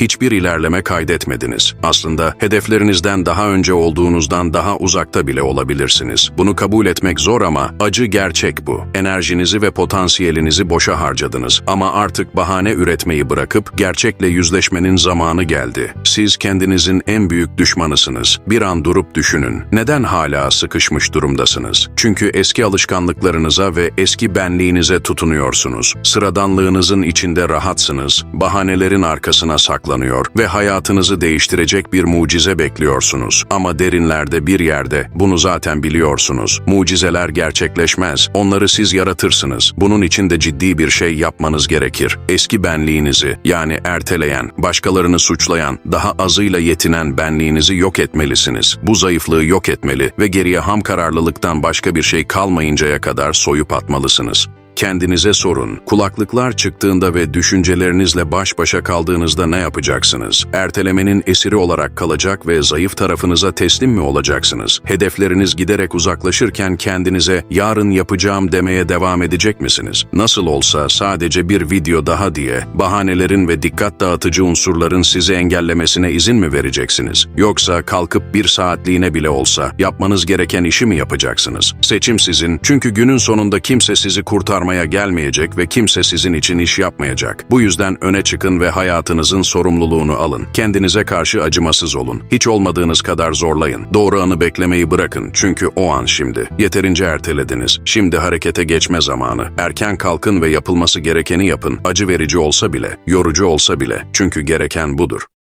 Hiçbir ilerleme kaydetmediniz. Aslında hedeflerinizden daha önce olduğunuzdan daha uzakta bile olabilirsiniz. Bunu kabul etmek zor ama acı gerçek bu. Enerjinizi ve potansiyelinizi boşa harcadınız. Ama artık bahane üretmeyi bırakıp gerçekle yüzleşmenin zamanı geldi. Siz kendinizin en büyük düşmanısınız. Bir an durup düşünün. Neden hala sıkışmış durumdasınız? Çünkü eski alışkanlıklarınıza ve eski benliğinize tutunuyorsunuz. Sıradanlığınızın içinde rahatsınız, bahanelerin arkasına saklanıyor ve hayatınızı değiştirecek bir mucize bekliyorsunuz. Ama derinlerde bir yerde bunu zaten biliyorsunuz. Mucizeler gerçekleşmez. Onları siz yaratırsınız. Bunun için de ciddi bir şey yapmanız gerekir. Eski benliğinizi yani erteleyen, başkalarını suçlayan, daha azıyla yetinen benliğinizi yok etmelisiniz. Bu zayıflığı yok etmeli ve geriye ham kararlılıktan başka bir şey kalmayıncaya kadar soyup atmalısınız. Kendinize sorun. Kulaklıklar çıktığında ve düşüncelerinizle baş başa kaldığınızda ne yapacaksınız? Ertelemenin esiri olarak kalacak ve zayıf tarafınıza teslim mi olacaksınız? Hedefleriniz giderek uzaklaşırken kendinize yarın yapacağım demeye devam edecek misiniz? Nasıl olsa sadece bir video daha diye bahanelerin ve dikkat dağıtıcı unsurların sizi engellemesine izin mi vereceksiniz? Yoksa kalkıp bir saatliğine bile olsa yapmanız gereken işi mi yapacaksınız? Seçim sizin çünkü günün sonunda kimse sizi kurtarmaya gelmeyecek ve kimse sizin için iş yapmayacak. Bu yüzden öne çıkın ve hayatınızın sorumluluğunu alın. Kendinize karşı acımasız olun. Hiç olmadığınız kadar zorlayın. Doğru anı beklemeyi bırakın çünkü o an şimdi. Yeterince ertelediniz. Şimdi harekete geçme zamanı. Erken kalkın ve yapılması gerekeni yapın. Acı verici olsa bile, yorucu olsa bile. Çünkü gereken budur.